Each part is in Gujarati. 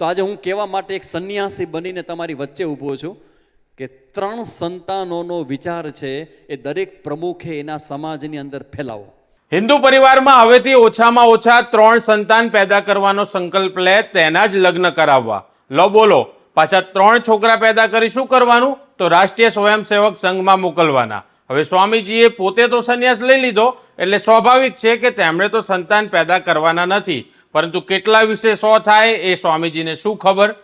તો આજે હું કહેવા માટે એક સંન્યાસી બનીને તમારી વચ્ચે ઊભો છું કે ત્રણ સંતાનોનો વિચાર છે એ દરેક પ્રમુખે એના સમાજની અંદર ફેલાવો. હિન્દુ પરિવારમાં હવેથી ઓછામાં ઓછા ત્રણ સંતાન પેદા કરવાનો સંકલ્પ લે તેના જ લગ્ન કરાવવા. લો બોલો, પાછા ત્રણ છોકરા પેદા કરી શું કરવાનું? તો રાષ્ટ્રીય સ્વયંસેવક સંઘમાં મોકલવાના. હવે સ્વામીજીએ પોતે તો સંન્યાસ લઈ લીધો, એટલે સ્વાભાવિક છે કે તેમણે તો સંતાન પેદા કરવાના નથી. પરંતુ કેટલા વિશે સો થાય એ સ્વામીજીને શું ખબર?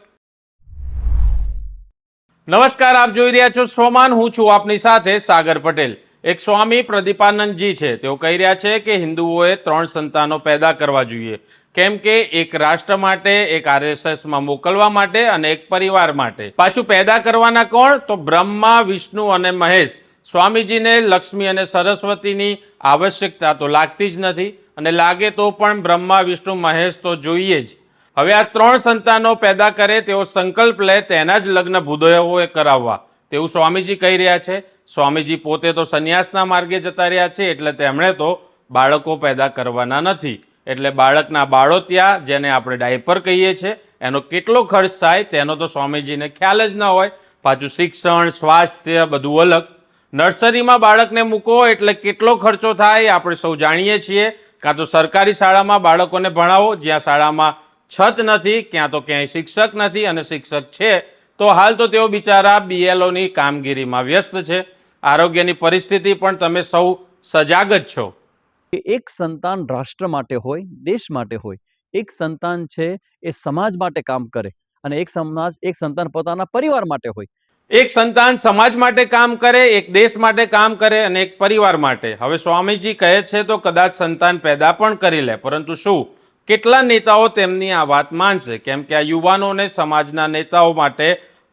નમસ્કાર, આપ જોઈ રહ્યા છો સ્વમાન. હું છું આપની સાથે સાગર પટેલ. એક સ્વામી પ્રદીપાનંદજી છે. તેઓ કહી રહ્યા છે કે હિન્દુઓએ ત્રણ સંતાનો પેદા કરવા જોઈએ. કેમ કે એક રાષ્ટ્ર માટે, એક આરએસએસમાં મોકલવા માટે અને એક પરિવાર માટે. પાછું પેદા કરવાના કોણ? તો બ્રહ્મા, વિષ્ણુ અને મહેશ. સ્વામીજીને, લક્ષ્મી અને સરસ્વતીની આવશ્યકતા તો લાગતી જ નથી અને લાગે તો પણ બ્રહ્મા, વિષ્ણુ, મહેશ તો જોઈએ જ. હવે આ ત્રણ સંતાનો પેદા કરે તેઓ સંકલ્પ લે તેના જ લગ્ન ભૂદયોએ કરાવવા. તેવું સ્વામીજી કહી રહ્યા છે. સ્વામીજી પોતે તો સંન્યાસના માર્ગે જતા રહ્યા છે એટલે તેમણે તો બાળકો પેદા કરવાના નથી. એટલે બાળકના બાળોતિયા, જેને આપણે ડાયપર કહીએ છીએ એનો કેટલો ખર્ચ થાય તેનો તો સ્વામીજીને ખ્યાલ જ ન હોય. પાછું શિક્ષણ, સ્વાસ્થ્ય બધું અલગ. નર્સરીમાં બાળકને મૂકો એટલે કેટલો ખર્ચો થાય આપણે સૌ જાણીએ છીએ. કાં તો સરકારી શાળામાં બાળકોને ભણાવો, જ્યાં શાળામાં છત નથી, ક્યાં તો ક્યાંય શિક્ષક નથી અને શિક્ષક છે, તો હાલ તો તેઓ બિચારા બીએલઓની કામગીરીમાં વ્યસ્ત છે. આરોગ્યની પરિસ્થિતિ પણ તમે સૌ સજાગ જ છો. એક સંતાન રાષ્ટ્ર માટે હોય, દેશ માટે હોય. એક સંતાન છે એ સમાજ માટે કામ કરે અને એક સમાજ, એક સંતાન પોતાના પરિવાર માટે હોય. એક સંતાન સમાજ માટે કામ કરે, એક દેશ માટે કામ કરે અને એક પરિવાર માટે. હવે સ્વામીજી કહે છે તો કદાચ સંતાન પેદા પણ કરી લે, પરંતુ શું? કેટલા નેતાઓ તેમની આ વાત માનશે? કેમ કે આ યુવાનોને સમાજના નેતાઓ માટે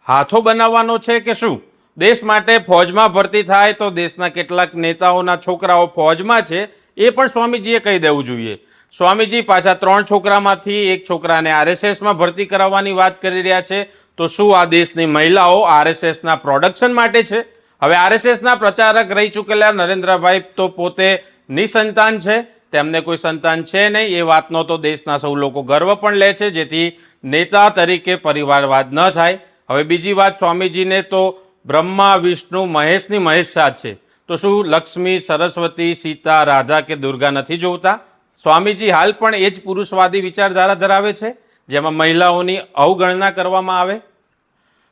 હાથો બનાવવાનો છે કે શું? દેશ માટે ફોજમાં ભરતી થાય તો દેશના કેટલાક નેતાઓના છોકરાઓ ફોજમાં છે એ પણ સ્વામીજીએ કહી દેવું જોઈએ. સ્વામીજી પાછા ત્રણ છોકરામાંથી એક છોકરાને આરએસએસમાં ભરતી કરાવવાની વાત કરી રહ્યા છે. તો શું આ દેશની મહિલાઓ આરએસએસના પ્રોડક્શન માટે છે? હવે આરએસએસના પ્રચારક રહી ચૂકેલા નરેન્દ્રભાઈ તો પોતે નિસંતાન છે. તેમને કોઈ સંતાન છે નહીં. એ વાતનો તો દેશના સૌ લોકો ગર્વ પણ લે છે. જેથી નેતા તરીકે પરિવારવાદ ન થાય. હવે બીજી વાત, સ્વામીજીને તો બ્રહ્મા, વિષ્ણુ, મહેશની મહેશસાદ છે. તો શું લક્ષ્મી, સરસ્વતી, સીતા, રાધા કે દુર્ગા નથી જોતા સ્વામીજી હાલ પણ એ જ પુરુષવાદી વિચારધારા ધરાવે છે, જેમાં મહિલાઓની અવગણના કરવામાં આવે.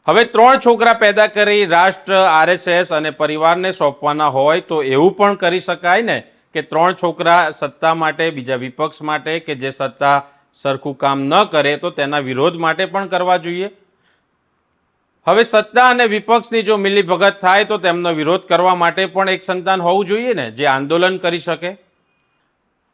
હવે ત્રણ છોકરા પેદા કરી રાષ્ટ્ર, આરએસએસ અને પરિવારને સોંપવાના હોય તો એવું પણ કરી શકાય ને કે ત્રણ છોકરા સત્તા માટે, બીજા વિપક્ષ માટે કે જે સત્તા સરખું કામ ન કરે તો તેના વિરોધ માટે પણ કરવા જોઈએ. હવે સત્તા અને વિપક્ષની જો મિલીભગત થાય તો તેમનો વિરોધ કરવા માટે પણ એક સંતાન હોવું જોઈએ ને, જે આંદોલન કરી શકે.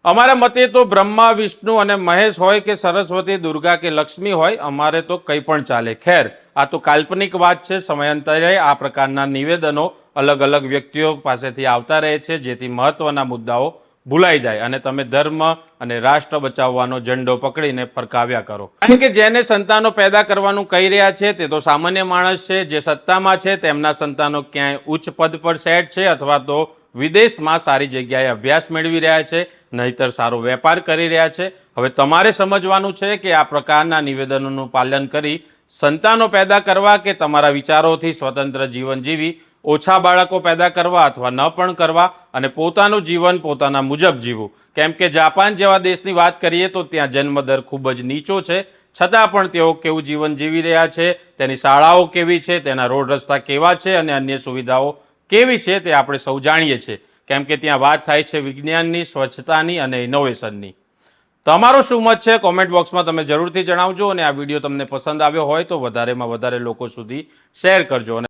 અમારા મતે તો બ્રહ્મા, વિષ્ણુ અને મહેશ હોય કે સરસ્વતી, દુર્ગા કે લક્ષ્મી હોય, અમારે તો કંઈ પણ ચાલે. ખેર, આ તો કાલ્પનિક વાત છે, સમયાંતરે આ પ્રકારના નિવેદનો અલગ અલગ વ્યક્તિઓ પાસેથી આવતા રહે છે, જેથી મહત્વના મુદ્દાઓ ભૂલાઈ જાય અને તમે ધર્મ અને રાષ્ટ્ર બચાવવાનો ઝંડો પકડીને ફરકાવ્યા કરો. કારણ કે જેને સંતાનો પેદા કરવાનું કહી રહ્યા છે તે તો સામાન્ય માણસ છે, જે સત્તામાં છે તેમના સંતાનો ક્યાંય ઉચ્ચ પદ પર સેટ છે અથવા તો વિદેશમાં સારી જગ્યાએ અભ્યાસ મેળવી રહ્યા છે, નહીતર સારો વેપાર કરી રહ્યા છે. હવે તમારે સમજવાનું છે કે આ પ્રકારના નિવેદનોનું પાલન કરી સંતાનો પેદા કરવા કે તમારા વિચારોથી સ્વતંત્ર જીવન જીવી ઓછા બાળકો પેદા કરવા અથવા ન પણ કરવા અને પોતાનું જીવન પોતાના મુજબ જીવવું. કેમ કે જાપાન જેવા દેશની વાત કરીએ તો ત્યાં જન્મદર ખૂબ જ નીચો છે. છતાં પણ તેઓ કેવું જીવન જીવી રહ્યા છે, તેની શાળાઓ કેવી છે, તેના રોડ રસ્તા કેવા છે અને અન્ય સુવિધાઓ કેવી છે તે આપણે સૌ જાણીએ છીએ. કેમ કે ત્યાં વાત થાય છે વિજ્ઞાનની, સ્વચ્છતાની અને ઇનોવેશનની તમારો શું મત છે? કોમેન્ટ બોક્સમાં તમે જરૂરથી જણાવજો અને આ વીડિયો તમને પસંદ આવ્યો હોય તો વધારેમાં વધારે લોકો સુધી શેર કરજો અને